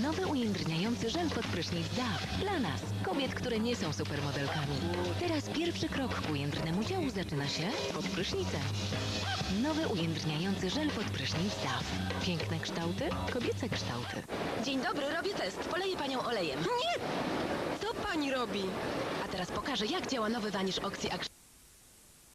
Nowy ujędrniający żel pod prysznic DAF. Dla nas, kobiet, które nie są supermodelkami. Teraz pierwszy krok ku ujędrnemu działu zaczyna się pod prysznicem. Nowy ujędrniający żel pod prysznic DAF. Piękne kształty, kobiece kształty. Dzień dobry, robię test. Poleję panią olejem. Nie! Co pani robi? A teraz pokażę, jak działa nowy wanisz Oxy Action.